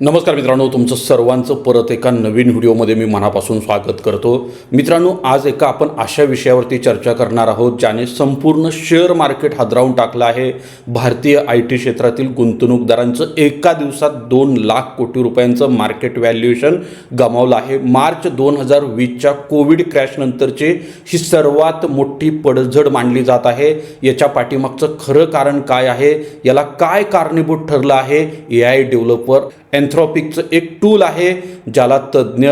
नमस्कार मित्रांनो तुमचं सर्वांचं परत एका नवीन व्हिडिओमध्ये मी मनापासून स्वागत करतो. मित्रांनो आज एका आपण अशा विषयावरती चर्चा करणार आहोत ज्याने संपूर्ण शेअर मार्केट हादरावून टाकलं आहे. भारतीय आय टी क्षेत्रातील गुंतवणूकदारांचं एका दिवसात दोन लाख कोटी रुपयांचं मार्केट व्हॅल्युएशन गमावलं आहे. मार्च दोन हजार वीसच्या कोविड क्रॅशनंतरची ही सर्वात मोठी पडझड मानली जात आहे. याच्या पाठीमागचं खरं कारण काय आहे? याला काय कारणीभूत ठरलं आहे? ए आय डेव्हलपर एन्थ्रॉपिकचं एक टूल आहे ज्याला तज्ज्ञ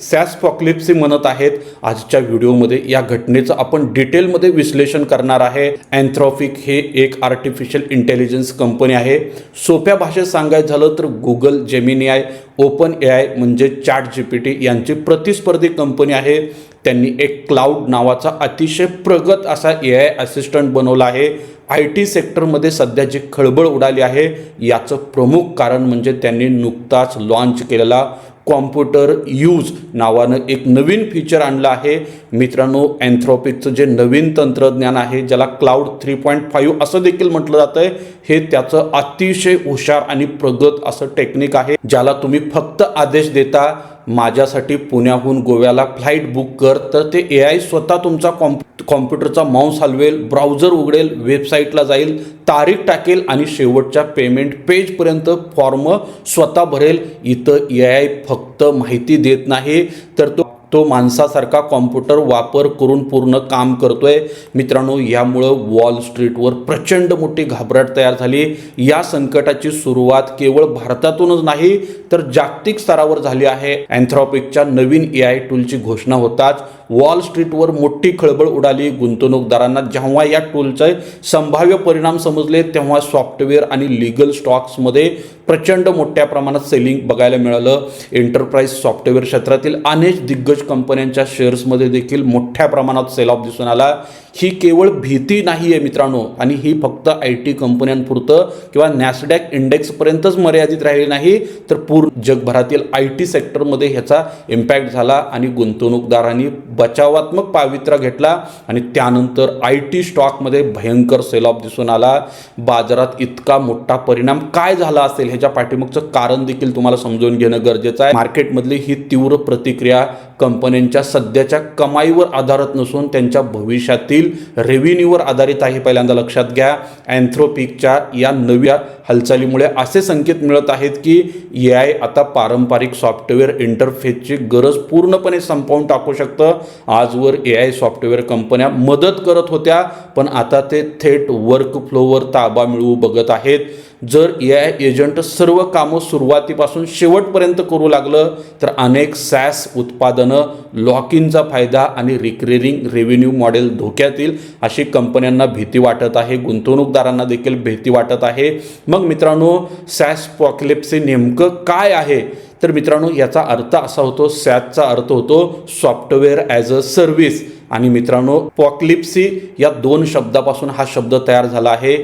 सॅस पॉक्लिप्सी म्हणत आहेत. आजच्या व्हिडिओमध्ये या घटनेचं आपण डिटेलमध्ये विश्लेषण करणार आहे. अँथ्रॉफिक हे एक आर्टिफिशियल इंटेलिजन्स कंपनी आहे. सोप्या भाषेत सांगायचं झालं तर Google Gemini I open A I म्हणजे चॅट जी पी टी यांची प्रतिस्पर्धी कंपनी आहे. त्यांनी एक क्लाउड नावाचा अतिशय प्रगत असा ए आय असिस्टंट बनवला आहे. आय टी सेक्टरमध्ये सध्या जी खळबळ उडाली आहे याचं प्रमुख कारण म्हणजे त्यांनी नुकताच लॉन्च केलेला कॉम्प्युटर यूज नावानं एक नवीन फीचर आणलं आहे. मित्रांनो अँथ्रॉपिकचं जे नवीन तंत्रज्ञान आहे ज्याला क्लाउड थ्री पॉईंट फाईव्ह असं देखील म्हटलं जातं आहे हे त्याचं अतिशय हुशार आणि प्रगत असं टेक्निक आहे ज्याला तुम्ही फक्त आदेश देता माझ्यासाठी पुण्याहून गोव्याला फ्लाईट बुक कर. तर ते ए आय स्वतः तुमचा कॉम्प कॉम्प्युटरचा माऊस हलवेल ब्राउझर उघडेल वेबसाईटला जाईल तारीख टाकेल आणि शेवटच्या पेमेंट पेजपर्यंत फॉर्म स्वतः भरेल. इथं ए आय फक्त माहिती देत नाही. तर तो तो माणसासारखा कॉम्प्युटर वापर करून पूर्ण काम करतो आहे मित्रांनो यामुळं वॉल स्ट्रीटवर प्रचंड मोठी घाबराट तयार झाली. या संकटाची सुरुवात केवळ भारतातूनच नाही तर जागतिक स्तरावर झाली आहे. अँथ्रॉपिकच्या नवीन ए आय टूलची घोषणा होताच वॉल स्ट्रीटवर मोठी खळबळ उडाली. गुंतवणूकदारांना जेव्हा या टूलचे संभाव्य परिणाम समजले तेव्हा सॉफ्टवेअर आणि लिगल स्टॉक्समध्ये प्रचंड मोठ्या प्रमाणात सेलिंग बघायला मिळालं. एंटरप्राइज सॉफ्टवेअर क्षेत्रातील अनेक दिग्गज कंपन्यांच्या शेअर्समध्ये देखील मोठ्या प्रमाणात सेल ऑफ दिसून आला. ही केवळ भीती नाही आहे मित्रांनो आणि ही फक्त आय टी कंपन्यांपुरतं किंवा नॅसडॅक इंडेक्सपर्यंतच मर्यादित राहिली नाही तर पूर्ण जगभरातील आय टी सेक्टरमध्ये ह्याचा इम्पॅक्ट झाला आणि गुंतवणूकदारांनी बचावात्मक पावित्र्य घेतला आणि त्यानंतर आय टी स्टॉकमध्ये भयंकर सेल ऑफ दिसून आला. बाजारात इतका मोठा परिणाम काय झाला असेल ह्याच्या पाठीमागचं कारण देखील तुम्हाला समजून घेणं गरजेचं आहे. मार्केटमधली ही तीव्र प्रतिक्रिया कंपन्यांच्या सध्याच्या कमाईवर आधारित नसून त्यांच्या भविष्यातील रेव्हेन्यूवर आधारित आहे. पहिल्यांदा लक्षात घ्या. अँथ्रोपिकच्या या नव्या हालचालीमुळे असे संकेत मिळत आहेत की ए आय आता पारंपरिक सॉफ्टवेअर इंटरफेसची गरज पूर्णपणे संपवून टाकू शकतं. आजवर ए आय सॉफ्टवेअर कंपन्या मदत करत होत्या पण आता ते थेट वर्क फ्लोवर ताबा मिळवू बघत आहेत. जर ए आय एजंट सर्व कामं सुरुवातीपासून शेवटपर्यंत करू लागलं तर अनेक सॅस उत्पादनं लॉक इनचा फायदा आणि रिक्रेरिंग रेव्हेन्यू मॉडेल धोक्यात येईल अशी कंपन्यांना भीती वाटत आहे. गुंतवणूकदारांना देखील भीती वाटत आहे. मग मित्रांनो सॅस पॉक्लेप्सी नेमकं काय आहे? तर मित्रांनो याचा अर्थ असा होतो सॅसचा अर्थ होतो सॉफ्टवेअर ॲज अ सर्व्हिस आणि मित्रांनो पॉक्लिप्सी या दोन शब्दापासून हा शब्द तयार झाला आहे.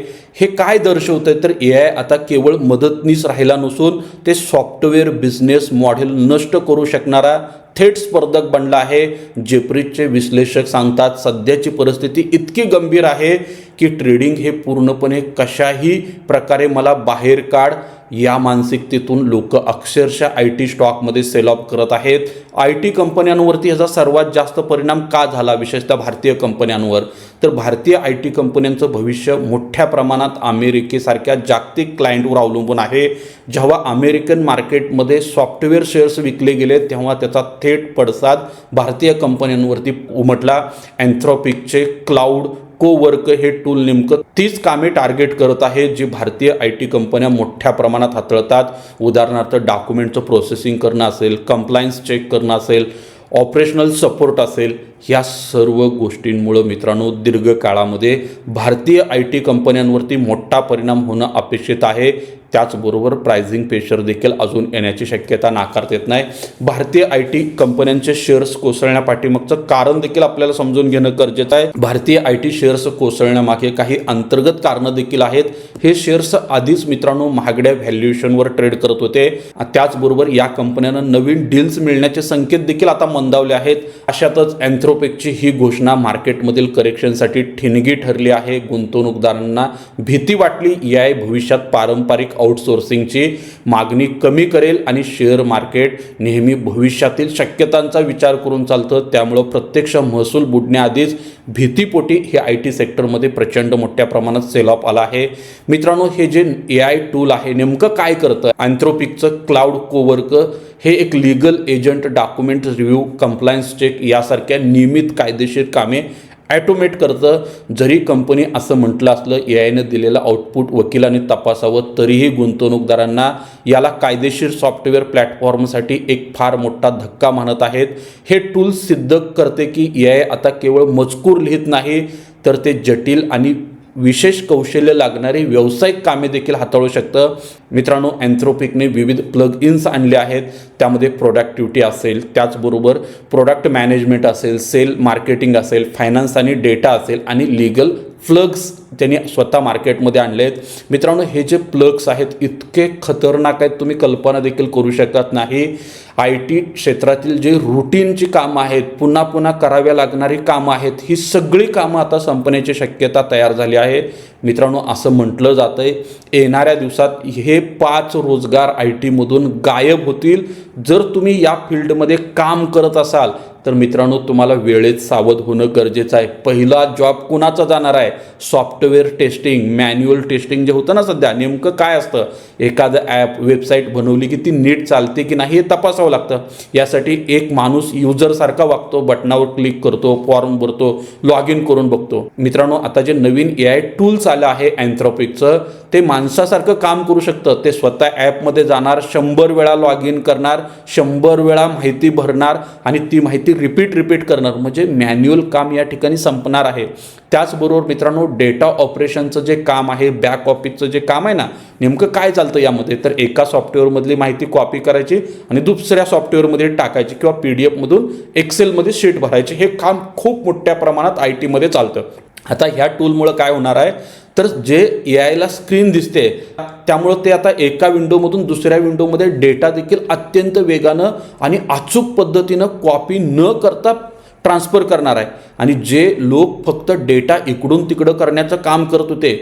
हे काय दर्शवतं तर ए आय आता केवळ मदतनीस राहिला नसून ते सॉफ्टवेअर बिझनेस मॉडेल नष्ट करू शकणारा थेट स्पर्धक बनला आहे. जेप्रिजचे विश्लेषक सांगतात सध्याची परिस्थिती इतकी गंभीर आहे की ट्रेडिंग हे पूर्णपणे कशाही प्रकारे मला बाहेर काढ. या मानसिकतेतून लोक अक्षरशः आय टी स्टॉकमध्ये सेल ऑफ करत आहेत. आय टी कंपन्यांवरती ह्याचा सर्वात जास्त परिणाम का झाला? विशेषतः भारतीय कंपन्यांवर. तर भारतीय आय टी कंपन्यांचं भविष्य मोठ्या प्रमाणात अमेरिकेसारख्या जागतिक क्लायंटवर अवलंबून आहे. जेव्हा अमेरिकन मार्केटमध्ये सॉफ्टवेअर शेअर्स विकले गेले तेव्हा त्याचा थेट पडसाद भारतीय कंपन्यांवरती उमटला. अँथ्रॉपिकचे क्लाउड को वर्क हे टूल नेमकं तीच कामे टार्गेट करत आहे जी भारतीय आय टी कंपन्या मोठ्या प्रमाणात हाताळतात. उदाहरणार्थ डॉक्युमेंटचं प्रोसेसिंग करणं असेल कंप्लायन्स चेक करणं असेल ऑपरेशनल सपोर्ट असेल ह्या सर्व गोष्टींमुळं मित्रांनो दीर्घकाळामध्ये भारतीय आय टी कंपन्यांवरती मोठा परिणाम होणं अपेक्षित आहे. त्याचबरोबर प्रायझिंग प्रेशर देखील अजून येण्याची शक्यता नाकारता येत नाही. भारतीय आय टी कंपन्यांचे शेअर्स कोसळण्यापाठीमागचं कारण देखील आपल्याला समजून घेणं गरजेचं आहे. भारतीय आय टी शेअर्स कोसळण्यामागे काही अंतर्गत कारणं देखील आहेत. हे शेअर्स आधीच मित्रांनो महागड्या व्हॅल्युएशनवर ट्रेड करत होते. त्याचबरोबर या कंपन्यांना नवीन डील्स मिळण्याचे संकेत देखील आता मंदावले आहेत. अशातच अँथ्रोपिकची ही घोषणा मार्केटमधील करेक्शनसाठी ठिणगी ठरली आहे. गुंतवणूकदारांना भीती वाटली. याय भविष्यात पारंपरिक आउटसोर्सिंगची मागणी कमी करेल आणि शेअर मार्केट नेहमी भविष्यातील शक्यतांचा विचार करून चालतं. त्यामुळं प्रत्यक्ष महसूल बुडण्याआधीच भीतीपोटी हे आय टी सेक्टरमध्ये प्रचंड मोठ्या प्रमाणात सेल ऑफ आला आहे. मित्रांनो हे जे ए आय टूल आहे नेमकं काय करतं अँथ्रोपिकचं क्लाउड कोवर्क हे एक legal agent document review compliance check यासारख्या नियमित कायदेशीर कामे ॲटोमेट करतं. जरी कंपनी असं म्हटलं असलं ए आयनं दिलेलं आउटपुट वकिलांनी तपासावं तरीही गुंतवणूकदारांना याला कायदेशीर सॉफ्टवेअर प्लॅटफॉर्मसाठी एक फार मोठा धक्का मानत आहेत. हे टूल सिद्ध करते की ए आय आता केवळ मजकूर लिहित नाही तर ते जटिल आणि विशेष कौशल्य लागणारी व्यावसायिक कामे देखील हाताळू शकतं. मित्रांनो अँथ्रोपिकने विविध प्लग इन्स आणले आहेत. त्यामध्ये प्रोडक्टिव्हिटी असेल त्याचबरोबर प्रोडक्ट मॅनेजमेंट असेल सेल मार्केटिंग असेल फायनान्स आणि डेटा असेल आणि लिगल प्लग्स त्यांनी स्वतः मार्केटमध्ये आणले आहेत मित्रांनो हे जे प्लग्स आहेत इतके खतरनाक आहेत तुम्ही कल्पना देखील करू शकत नाही. आय टी क्षेत्रातील जे रुटीनची कामं आहेत पुन्हा पुन्हा कराव्या लागणारी कामं आहेत ही सगळी कामं आता संपण्याची शक्यता तयार झाली आहे. मित्रांनो असं म्हटलं जातं आहे येणाऱ्या दिवसात हे पाच रोजगार आय टीमधून गायब होतील. जर तुम्ही या फील्डमध्ये काम करत असाल तर मित्रांनो तुम्हाला वेळेत सावध होणं गरजेचं आहे. पहिला जॉब कुणाचा जाणार आहे? सॉफ्टवेअर टेस्टिंग मॅन्युअल टेस्टिंग जे होतं ना सध्या नेमकं काय असतं? एखादं ॲप वेबसाईट बनवली की ती नीट चालते की नाही हे तपासावं लागतं. यासाठी एक माणूस युजरसारखा वागतो बटनावर क्लिक करतो फॉर्म भरतो लॉग इन करून बघतो. मित्रांनो आता जे नवीन ए आय टूल्स आलं आहे अँथ्रॉपिकचं ते माणसासारखं काम करू शकतं. ते स्वतः ॲपमध्ये जाणार शंभर वेळा लॉग इन करणार शंभर वेळा माहिती भरणार आणि ती माहिती रिपीट रिपीट करणार. म्हणजे मॅन्युअल काम या ठिकाणी संपणार आहे. त्याचबरोबर मित्रांनो डेटा ऑपरेशनचं जे काम आहे बॅक ऑफिसचं जे काम आहे ना नेमकं काय चालतं यामध्ये? तर एका सॉफ्टवेअरमधली माहिती कॉपी करायची आणि दुसऱ्या सॉफ्टवेअरमध्ये टाकायची किंवा पी डी एफमधून एक्सेलमध्ये शीट भरायची. हे काम खूप मोठ्या प्रमाणात आय टीमध्ये चालतं. आता ह्या टूलमुळं काय होणार आहे? तर जे ए आयला स्क्रीन दिसते त्यामुळं ते आता एका विंडोमधून दुसऱ्या विंडोमध्ये डेटा देखील अत्यंत वेगानं आणि अचूक पद्धतीनं कॉपी न करता ट्रान्सफर करणार आहे. आणि जे लोक फक्त डेटा इकडून तिकडं करण्याचं काम करत होते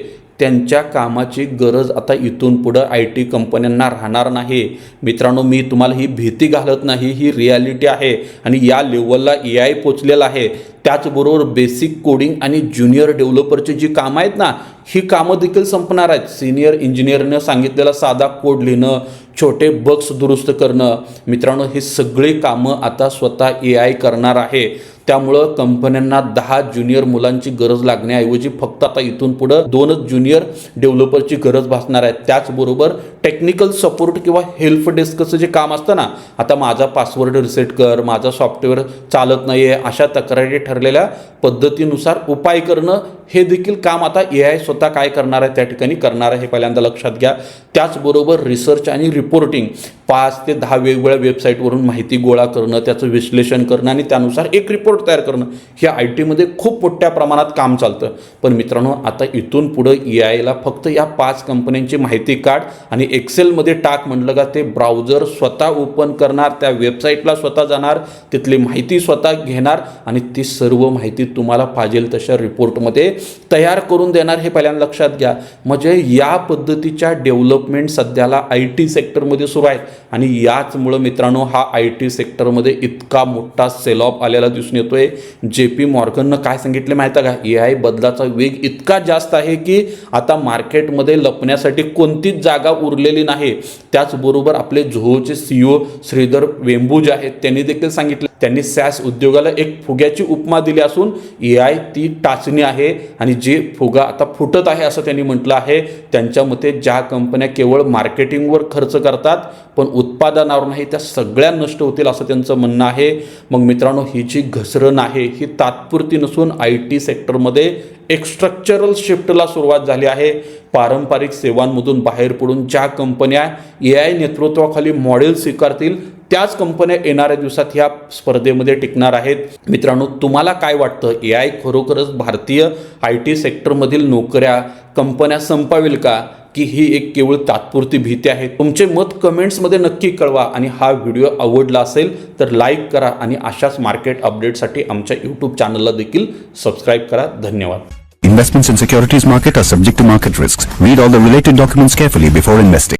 त्यांच्या कामाची गरज आता इथून पुढं आय टी कंपन्यांना राहणार नाही. मित्रांनो मी तुम्हाला ही भीती घालत नाही ही रियालिटी आहे आणि या लेवलला ए आय पोचलेला आहे. त्याचबरोबर बेसिक कोडिंग आणि ज्युनियर डेव्हलपरची जी कामं आहेत ना ही कामं देखील संपणार आहेत. सिनियर इंजिनियरनं सांगितलेला साधा कोड लिहिणं छोटे बग्स दुरुस्त करणं. मित्रांनो ही सगळी कामं आता स्वतः ए आय करणार आहे. त्यामुळं कंपन्यांना दहा ज्युनियर मुलांची गरज लागण्याऐवजी फक्त आता इथून पुढं दोनच ज्युनियर डेव्हलपरची गरज भासणार आहे त्याचबरोबर टेक्निकल सपोर्ट किंवा हेल्प डेस्कचं जे काम असतं ना आता माझा पासवर्ड रिसेट कर माझा सॉफ्टवेअर चालत नाही आहे अशा तक्रारी ठरलेल्या पद्धतीनुसार उपाय करणं हे देखील काम आता ए आय स्वतः काय करणार आहे त्या ठिकाणी करणार आहे हे पहिल्यांदा लक्षात घ्या. त्याचबरोबर रिसर्च आणि रिपोर्टिंग पाच ते दहा वेगवेगळ्या वेबसाईटवरून माहिती गोळा करणं त्याचं विश्लेषण करणं आणि त्यानुसार एक रिपोर्ट तयार करणं हे आय टीमध्ये खूप मोठ्या प्रमाणात काम चालतं. पण मित्रांनो आता इथून पुढं ए आयला फक्त या पाच कंपन्यांची माहिती काढ आणि एक्सेलमध्ये टाक म्हटलं का ते ब्राउझर स्वतः ओपन करणार त्या वेबसाईटला स्वतः जाणार तिथली माहिती स्वतः घेणार आणि ती सर्व माहिती तुम्हाला पाहिजे तशा रिपोर्टमध्ये तयार करून देणार हे पहिल्यांदा लक्षात घ्या. म्हणजे या पद्धतीच्या डेव्हलपमेंट सध्याला आय टी सेक्टरमध्ये सुरू आहेत आणि याचमुळं मित्रांनो हा आय टी सेक्टरमध्ये इतका मोठा सेल ऑफ आलेला दिसून येतोय. जे पी मॉर्गननं काय सांगितले माहिती आहे का? ए आय बदलाचा वेग इतका जास्त आहे की आता मार्केटमध्ये लपण्यासाठी कोणतीच जागा उरली उरलेली नाही. त्याचबरोबर आपले झोचे सीईओ श्रीधर वेंबू जे आहेत त्यांनी देखील सांगितलं. त्यांनी सॅस उद्योगाला एक फुग्याची उपमा दिली असून ए आय ती टाचणी आहे आणि जे फुगा आता फुटत आहे असं त्यांनी म्हटलं आहे. त्यांच्या मते ज्या कंपन्या केवळ मार्केटिंगवर खर्च करतात पण उत्पादनावर नाही त्या सगळ्या नष्ट होतील असं त्यांचं म्हणणं आहे. मग मित्रांनो ही जी घसरण आहे ही तात्पुरती नसून आय टी सेक्टरमध्ये एक स्ट्रक्चरल शिफ्टला सुरुवात झाली आहे. पारंपरिक सेवांमधून बाहेर पडून ज्या कंपन्या ए आय नेतृत्वाखाली मॉडेल स्वीकारतील त्याच कंपन्या येणाऱ्या दिवसात ह्या स्पर्धेमध्ये टिकणार आहेत. मित्रांनो तुम्हाला काय वाटतं? ए आय खरोखरच भारतीय आय टी सेक्टरमधील नोकऱ्या कंपन्या संपावेल का? की ही एक केवळ तात्पुरती भीती आहे? तुमचे मत कमेंट्समध्ये नक्की कळवा आणि हा व्हिडिओ आवडला असेल तर लाईक करा आणि अशाच मार्केट अपडेटसाठी आमच्या यूट्यूब चॅनलला देखील सबस्क्राईब करा. धन्यवाद. Investments in securities market are subject to market risks. Read all the related documents carefully before investing.